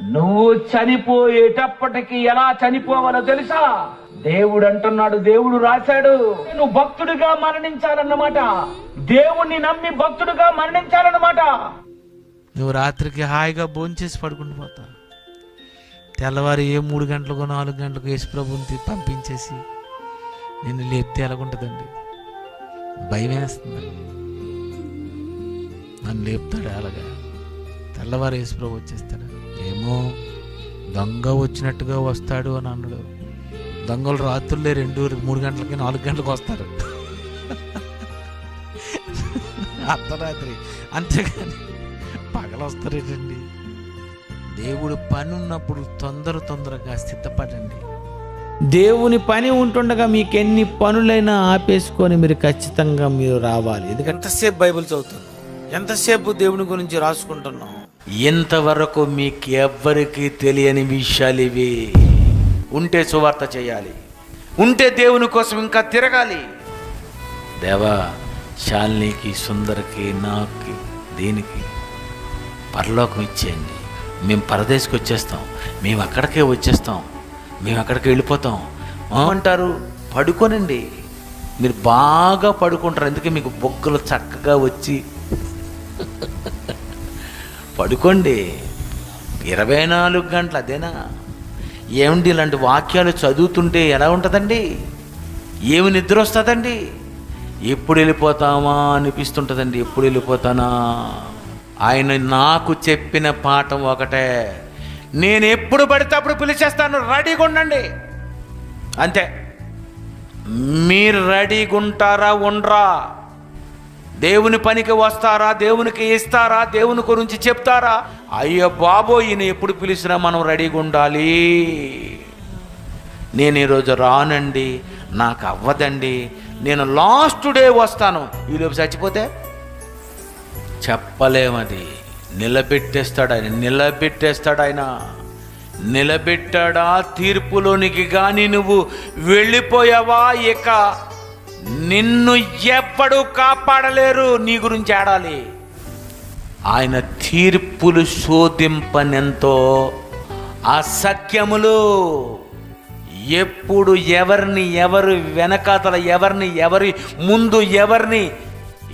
నువ్వు చనిపోయేటప్పటికి ఎలా చనిపోవాలో తెలుసా? దేవుడు అంటున్నాడు దేవుడు రాశాడు. నువ్వు భక్తుడిగా మరణించాలన్నమాట. దేవుణ్ణి నమ్మి భక్తుడిగా మరణించాలన్నమాట. నువ్వు రాత్రికి హాయిగా భోంచేసి పడుకుంటూ పోతా తెల్లవారు ఏ మూడు గంటలకు నాలుగు గంటలకు యేసు ప్రభుని పంపించేసి నిన్ను లేపితే ఎలాగుంటుందండి? భయం వేస్తుంది నన్ను లేపుతాడు అలాగా? తెల్లవారు యేసు ప్రభు వచ్చేస్తాడు. ఏమో దొంగ వచ్చినట్టుగా వస్తాడు అని అన్నాడు. దొంగలు రాత్రులే రెండు మూడు గంటలకి నాలుగు గంటలకు వస్తారు. అర్ధరాత్రి. అంతేగాని పగలు వస్తారేటండి? దేవుడు పని ఉన్నప్పుడు తొందర తొందరగా సిద్ధపడండి. దేవుని పని ఉంటుండగా మీకు ఎన్ని పనులైనా ఆపేసుకొని మీరు ఖచ్చితంగా మీరు రావాలి. ఎందుకంటే ఎంతసేపు బైబిల్ చదువుతున్నాం ఎంతసేపు దేవుని గురించి రాసుకుంటున్నాం ఇంతవరకు మీకు ఎవ్వరికి తెలియని విషయాలు ఇవి. ఉంటే సువార్త చేయాలి. ఉంటే దేవుని కోసం ఇంకా తిరగాలి. దేవా శాలినికి సుందరికి నాకు దీనికి పరలోకం ఇచ్చేయండి. మేము పరదేశకు వచ్చేస్తాం. మేము అక్కడికే వచ్చేస్తాం. మేము అక్కడికి వెళ్ళిపోతాం. అంటారు పడుకోనండి. మీరు బాగా పడుకుంటారు. అందుకే మీకు బొగ్గలు చక్కగా వచ్చి పడుకోండి. ఇరవై నాలుగు గంటలు అదేనా? ఏమండి ఇలాంటి వాక్యాలు చదువుతుంటే ఎలా ఉంటుందండి? ఏమి నిద్ర వస్తుందండి? ఎప్పుడు వెళ్ళిపోతామా అనిపిస్తుంటుందండి ఎప్పుడు వెళ్ళిపోతానా? ఆయన నాకు చెప్పిన పాఠం ఒకటే నేను ఎప్పుడు పడితే అప్పుడు పిలిచేస్తాను రెడీగా ఉండండి. అంతే. మీరు రెడీగా ఉంటారా ఉండరా? దేవుని పనికి వస్తారా? దేవునికి ఇస్తారా? దేవుని గురించి చెప్తారా? అయ్యో బాబో ఈయన ఎప్పుడు పిలిచినా మనం రెడీగా ఉండాలి. నేను ఈరోజు రానండి నాకు అవ్వదండి. నేను లాస్ట్ డే వస్తాను. ఈలోపు చచ్చిపోతే? చెప్పలేమది నిలబెట్టేస్తాడు ఆయన నిలబెట్టేస్తాడు ఆయన. నిలబెట్టాడా? తీర్పులోనికి కానీ నువ్వు వెళ్ళిపోయావా? ఇక నిన్ను ఎప్పుడు కాపాడలేరు నీ గురించి ఆడాలి ఆయన తీర్పులు శోధింపనెంతో అసఖ్యములు ఎప్పుడు ఎవరిని ఎవరు వెనకాతల ఎవరిని ఎవరి ముందు ఎవరిని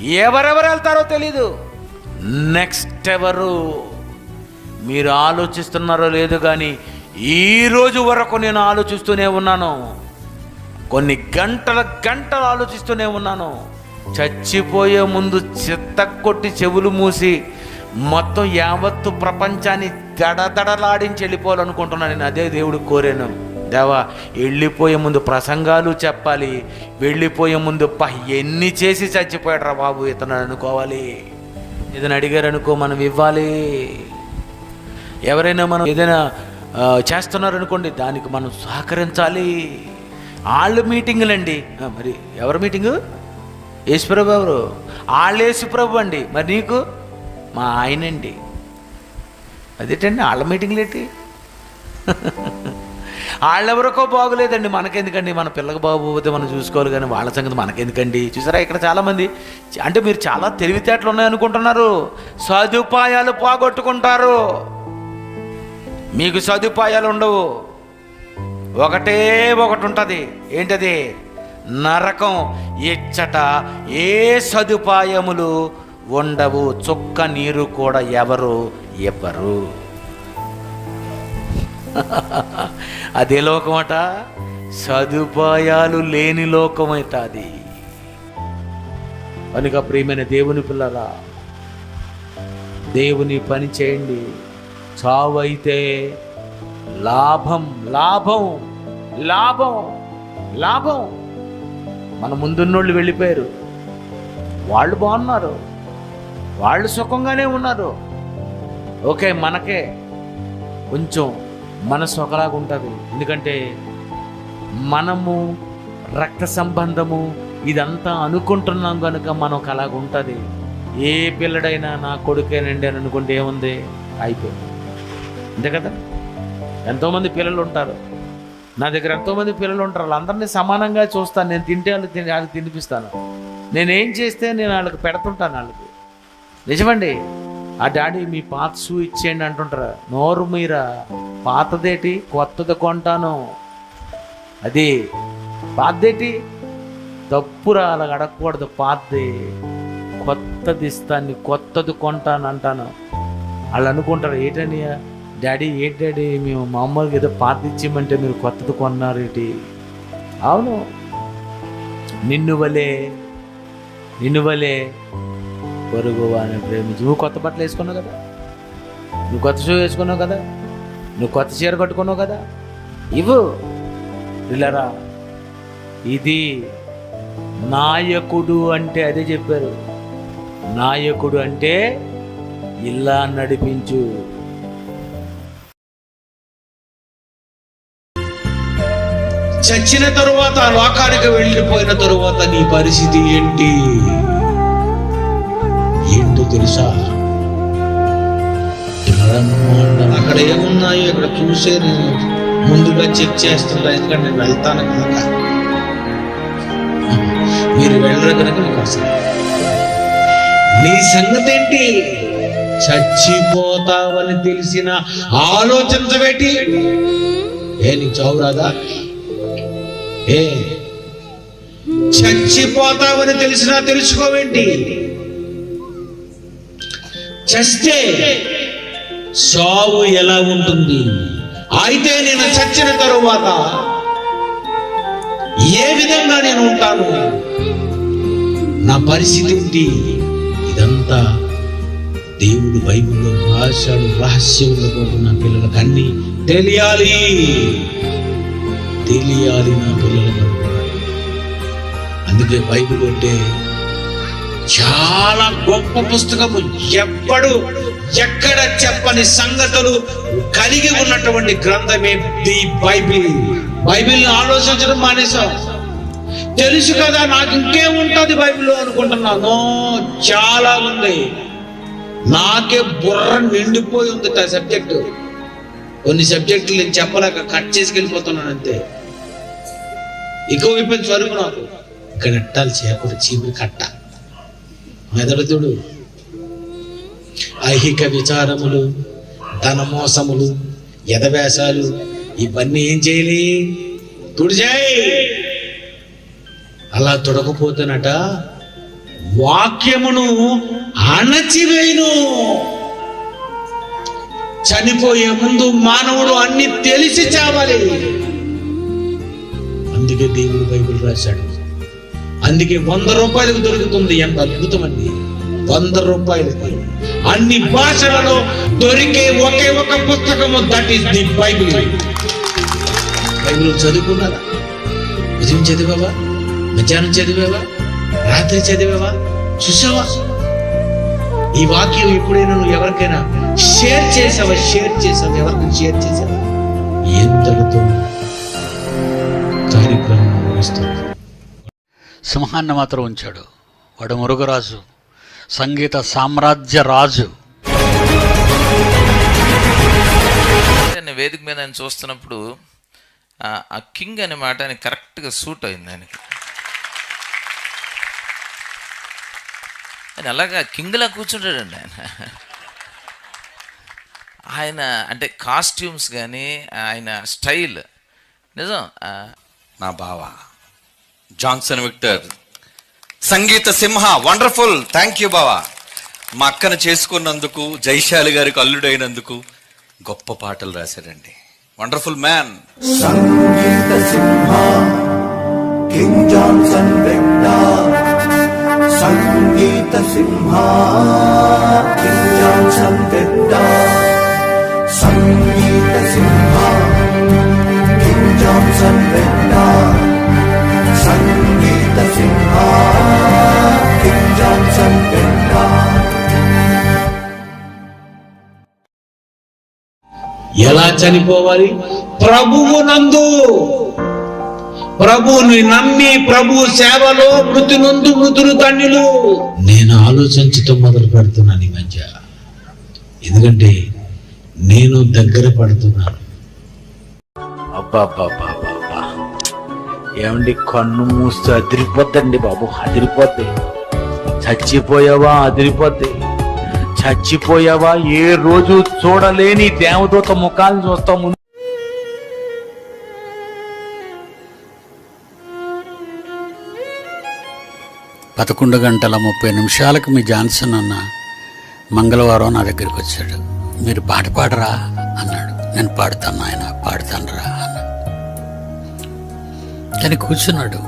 ఎవరెవరు వెళ్తారో తెలీదు. నెక్స్ట్ ఎవరు? మీరు ఆలోచిస్తున్నారో లేదు కానీ ఈరోజు వరకు నేను ఆలోచిస్తూనే ఉన్నాను. కొన్ని గంటల గంటలు ఆలోచిస్తూనే ఉన్నాను. చచ్చిపోయే ముందు చిత్త కొట్టి చెవులు మూసి మొత్తం యావత్తు ప్రపంచాన్ని దడదడలాడించి వెళ్ళిపోవాలనుకుంటున్నాను నేను. అదే దేవుడు కోరాను. దేవా వెళ్ళిపోయే ముందు ప్రసంగాలు చెప్పాలి. వెళ్ళిపోయే ముందు ప ఎన్ని చేసి చచ్చిపోయాడరా బాబు ఇతను అనుకోవాలి. ఏదైనా అడిగారు అనుకో మనం ఇవ్వాలి. ఎవరైనా మనం ఏదైనా చేస్తున్నారనుకోండి దానికి మనం సహకరించాలి. వాళ్ళు మీటింగులండి. మరి ఎవరు మీటింగు? యేసుప్రభు ఎవరు? వాళ్ళు యేసుప్రభు అండి. మరి నీకు? మా ఆయనండి. అదేటండి వాళ్ళ మీటింగ్లు ఏంటి వాళ్ళెవరికో బాగోలేదండి. మనకెందుకండి? మన పిల్లకి బాగోపోతే మనం చూసుకోవాలి కానీ వాళ్ళ సంగతి మనకెందుకండి? చూసారా ఇక్కడ చాలామంది? అంటే మీరు చాలా తెలివితేటలు ఉన్నాయనుకుంటున్నారు. సదుపాయాలు పోగొట్టుకుంటారు. మీకు సదుపాయాలు ఉండవు. ఒకటే ఒకటి ఉంటుంది ఏంటది? నరకం ఇచ్చట ఏ సదుపాయములు ఉండవు. చుక్క నీరు కూడా ఎవరు ఇవ్వరు. అదే లోకమట? సదుపాయాలు లేని లోకమైట అది కనుక ప్రియమైన దేవుని పిల్లరా దేవుని పని చేయండి. చావు అయితే లాభం లాభం లాభం లాభం. మన ముందున్నోళ్ళు వెళ్ళిపోయారు. వాళ్ళు బాగున్నారు. వాళ్ళు సుఖంగానే ఉన్నారు. ఓకే మనకే కొంచెం మనసు ఒకలాగా ఉంటుంది. ఎందుకంటే మనము రక్త సంబంధము ఇదంతా అనుకుంటున్నాం కనుక మనకు అలాగ ఉంటుంది. ఏ పిల్లడైనా నా కొడుకేనండి అని అనుకుంటే ఏముంది? అయిపోయింది. అంతే కదా? ఎంతోమంది పిల్లలు ఉంటారు. నా దగ్గర ఎంతోమంది పిల్లలు ఉంటారు. వాళ్ళందరినీ సమానంగా చూస్తాను. నేను తింటే వాళ్ళు తిని వాళ్ళకి తినిపిస్తాను. నేనేం చేస్తే నేను వాళ్ళకి పెడుతుంటాను వాళ్ళకి. నిజమండి ఆ డాడీ మీ పాత షూ ఇచ్చేయండి అంటుంటారా. నోరు మీరా? పాతదేటి? కొత్తది కొంటాను. అది పాతదేటి? తప్పురా అలా అడగకూడదు. పాతది కొత్తది ఇస్తాను కొత్తది కొంటాను అంటాను. వాళ్ళు అనుకుంటారు ఏంటని డాడీ ఏంటి డాడీ మేము మామూలుగా ఏదో పాత ఇచ్చేయమంటే మీరు కొత్తది కొన్నారు ఏంటి? అవును. నిన్ను వలే నిన్ను వలే పొరుగు అని ప్రేమించి నువ్వు కొత్త బట్టలు వేసుకున్నావు కదా? నువ్వు కొత్త షూ వేసుకున్నావు కదా? నువ్వు కొత్త చీర కట్టుకున్నావు కదా? ఇవ్వు. పిల్లరా ఇది నాయకుడు అంటే అదే చెప్పారు. నాయకుడు అంటే ఇలా నడిపించు. చచ్చిన తరువాత ఆ లోకానికి వెళ్ళిపోయిన తరువాత నీ పరిస్థితి ఏంటి? ఏంటో తెలుసా? అక్కడ ఏమున్నాయో ఇక్కడ చూసే నేను ముందుగా చెక్ చేస్తున్నా ఎందుకంటే నేను వెళ్తాను కనుక. మీరు వెళ్ళరు కనుక మీకు అవసరం నీ సంగతి ఏంటి? చచ్చిపోతావని తెలిసిన ఆలోచించబెట్టి ఏ నీకు చావు రాదా? ఏ? చచ్చిపోతావని తెలిసినా తెలుసుకోవేంటి? చస్తే సావు ఎలా ఉంటుంది? అయితే నేను చచ్చిన తరువాత ఏ విధంగా నేను ఉంటాను? నా పరిస్థితి ఏంటి ఇదంతా దేవుడు బైబిల్లో రాశాడు రహస్యంలో నా పిల్లలకు అన్ని తెలియాలి. తెలియాలి నా పిల్లలను అందుకే బైబిల్ అంటే చాలా గొప్ప పుస్తకము. ఎప్పుడు ఎక్కడ చెప్పని సంగతులు కలిగి ఉన్నటువంటి గ్రంథమే ది బైబిల్. బైబిల్ ఆలోచించడం మానేశాం. తెలుసు కదా నాకు ఇంకేముంటది బైబిల్లో అనుకుంటున్నాను చాలా ఉంది. నాకే బుర్ర నిండిపోయి ఉంది ఆ సబ్జెక్టు. కొన్ని సబ్జెక్టులు నేను చెప్పలేక కట్ చేసుకెళ్ళిపోతున్నాను అంతే. ఎక్కువైపోయింది అయిపోయింది నాకు. ఇక్కడ ఎట్టాలి చేపడు చీపురు కట్ట. మెదడుతుడు ఐహిక విచారములు ధనమోసములు యథవేషాలు ఇవన్నీ ఏం చేయాలి? తుడిచాయి. అలా తుడకపోతున్నట వాక్యమును అణచివేయును. చనిపోయే ముందు మానవుడు అన్ని తెలిసి చావాలి. అందుకే దేవుడు బైబిల్ రాశాడు. అందుకే వంద రూపాయలకు దొరుకుతుంది ఎంత అద్భుతం అండి వంద రూపాయలకి. అన్ని భాషలలో దొరికే ఒకే ఒక పుస్తకము that is the Bible Bible చదువుకున్నారా? ఉదయం చదివావా? మధ్యాహ్నం చదివావా? రాత్రి చదివావా? చూసావా? ఈ వాక్యం ఎప్పుడైనా నువ్వు ఎవరికైనా షేర్ చేసావా? షేర్ చేసావా? ఎవరికి షేర్ చేసావా? ఎంతలతో కార్యక్రమం ముగుస్తుంది. సింహాన్ని మాత్రం ఉంచాడు. వాడు మురుగరాజు. సంగీత సామ్రాజ్య రాజు. నేను వేదిక మీద ఆయన చూస్తున్నప్పుడు ఆ- కింగ్ అనే మాట ఆయన కరెక్ట్గా సూట్ అయింది ఆయనకి. ఆయన అలాగా కింగ్లా కూర్చుంటాడండి ఆయన. ఆయన అంటే కాస్ట్యూమ్స్ కానీ ఆయన స్టైల్. నిజం ఆ, నా బావ. Johnson Victor. Sangeetha Simha wonderful. Thank you బావా. మా అక్కను చేసుకున్నందుకు జైశాలి గారికి అల్లుడైనందుకు గొప్ప పాటలు రాశారండి. Wonderful man. Sangeetha Simha king Johnson Sangeetha Simha king Johnson Sangeetha Simha ఎలా చనిపోవాలి? ప్రభువు నందు. ప్రభువుని నమ్మి ప్రభు సేవలో మృతి నందు మృతులు తండ్రులు నేను ఆలోచించటం మొదలు పెడుతున్నాను ఈ మధ్య. ఎందుకంటే నేను దగ్గర పడుతున్నాను. అబ్బాబ్బాబ్బాబ్బా ఏమండి కన్ను మూస్తే అదిరిపోద్దండి బాబు అదిరిపోద్ది. చచ్చిపోయావా అదిరిపోద్ది. చచ్చిపోయావా ఏ రోజు చూడలేని దేవదూత ముఖాలను చూస్తాం ముందు. పదకొండు గంటల ముప్పై నిమిషాలకు మీ జాన్సన్ అన్న మంగళవారం నా దగ్గరికి వచ్చాడు. మీరు పాట పాడరా? అన్నాడు. నేను పాడుతాను ఆయన పాడుతానురా? అన్నాడు. అతని కూర్చున్నాడు.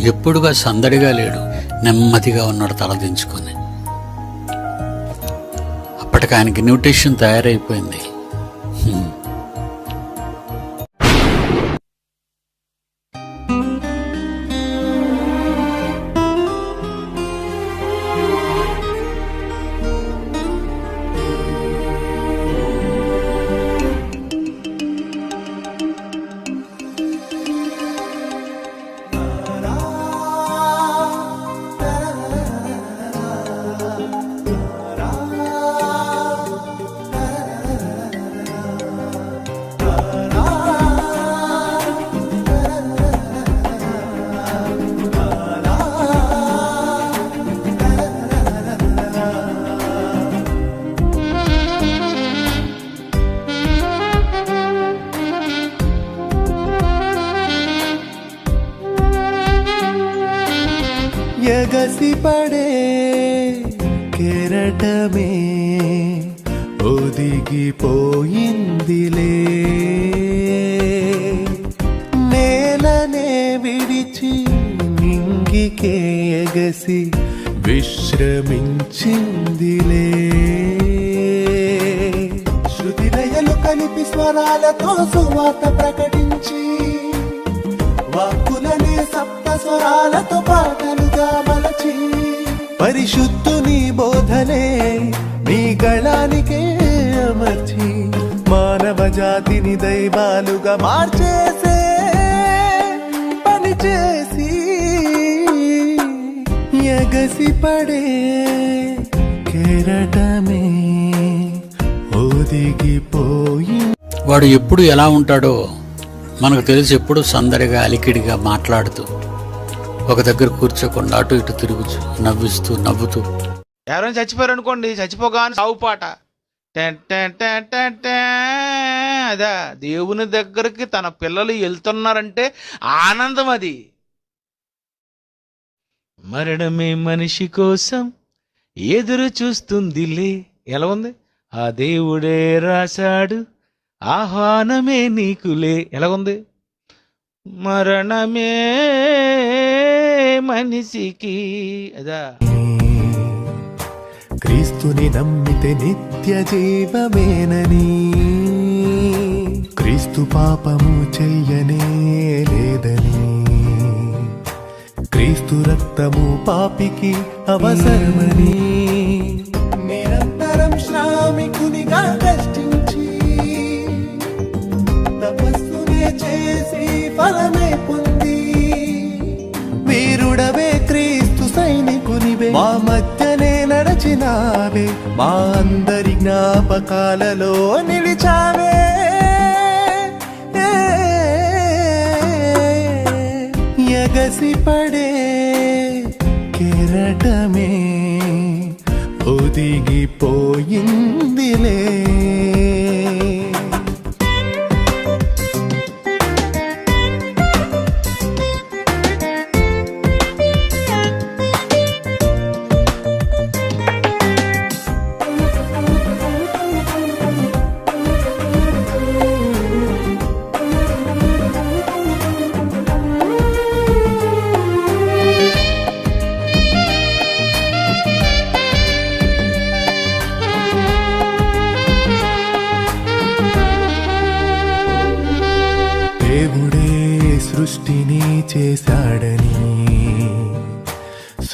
ఎప్పుడుగా సందడిగా లేడు నెమ్మదిగా ఉన్నాడు తలదించుకొని అప్పటికి ఆయనకి న్యూట్రిషన్ తయారైపోయింది. ఒదిగిపోయిందిలే నేలనే విడిచి నింగికే ఎగసి విశ్రమించిందిలే. శృతి లయలు కలిపి స్వరాలతో సువార్త ప్రకటించి వాక్కులనే సప్త స్వరాలతో పాటలుగా మలచి పరిశుద్ధుని బోధనే నీ గళానికే జాతిని దైవాలుగా మార్చేసే పని చేసి ఎగసి పడే కెరటమే ఒదిగిపోయి. వాడు ఎప్పుడు ఎలా ఉంటాడో మనకు తెలిసి ఎప్పుడు సందడిగా అలికిడిగా మాట్లాడుతూ ఒక దగ్గర కూర్చోకుండా అటు ఇటు తిరుగుచు నవ్విస్తూ నవ్వుతూ. ఎవరైనా చచ్చిపోయారు అనుకోండి చచ్చిపోగానే సావు పాట. Ten ten ten ten ten. అదా? దేవుని దగ్గరికి తన పిల్లలు వెళ్తున్నారంటే ఆనందం అది. మరణమే మనిషి కోసం ఎదురు చూస్తుందిలే. ఎలా ఉంది? ఆ దేవుడే రాశాడు ఆహ్వానమే నీకులే. ఎలా ఉంది? మరణమే మనిషికి. అదా? క్రీస్తుని నమ్మితే నిత్య జీవమేనని. క్రీస్తు పాపము చెయ్యనే లేదని. క్రీస్తు రక్తము పాపికి అవసరమని. నిరంతరం శ్రామికునిగా కష్టించి తపస్సునే చేసి ఫలమే పొంది. వీరుడవే క్రీస్తు సైనికునివే. మా మధ్యనే నడచినావే. మా అందరి జ్ఞాపకాలలో నిలిచావే. ఎగసి పడే కెరటమే ఒదిగిపోయిందిలే.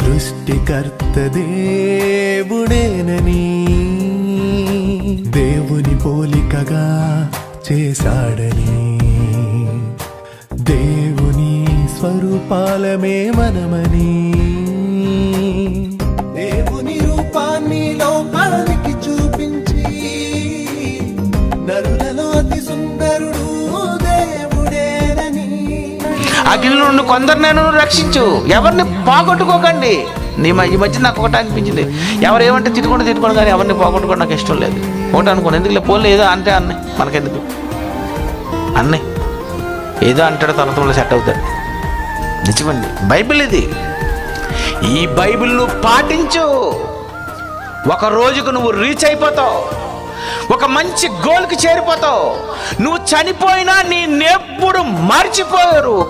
సృష్టికర్త దేవుడేనని దేవుని పోలికగా చేశాడని దేవుని స్వరూపాలమే మనమని అగ్ని నుండి కొందరు నేను రక్షించు. ఎవరిని పోగొట్టుకోకండి. నీ ఈ మధ్య నాకు ఒకటి అనిపించింది. ఎవరు ఏమంటే తిట్టుకుంటే తిట్టుకోండి కానీ ఎవరిని పోగొట్టుకోవడం నాకు ఇష్టం లేదు. ఒకటి అనుకోండి. ఎందుకు పోలే ఏదో అంటే అన్నయ్య మనకెందుకు? అన్నయ్య ఏదో అంటాడు తనతో సెట్ అవుతాడు. నిజమండి. బైబిల్ ఇది. ఈ బైబిల్ నువ్వు పాటించు. ఒక రోజుకు నువ్వు రీచ్ అయిపోతావు. ఒక మంచి గోల్కి చేరిపోతావు. నువ్వు చనిపోయినా నీ నెప్పుడు మర్చిపోయారు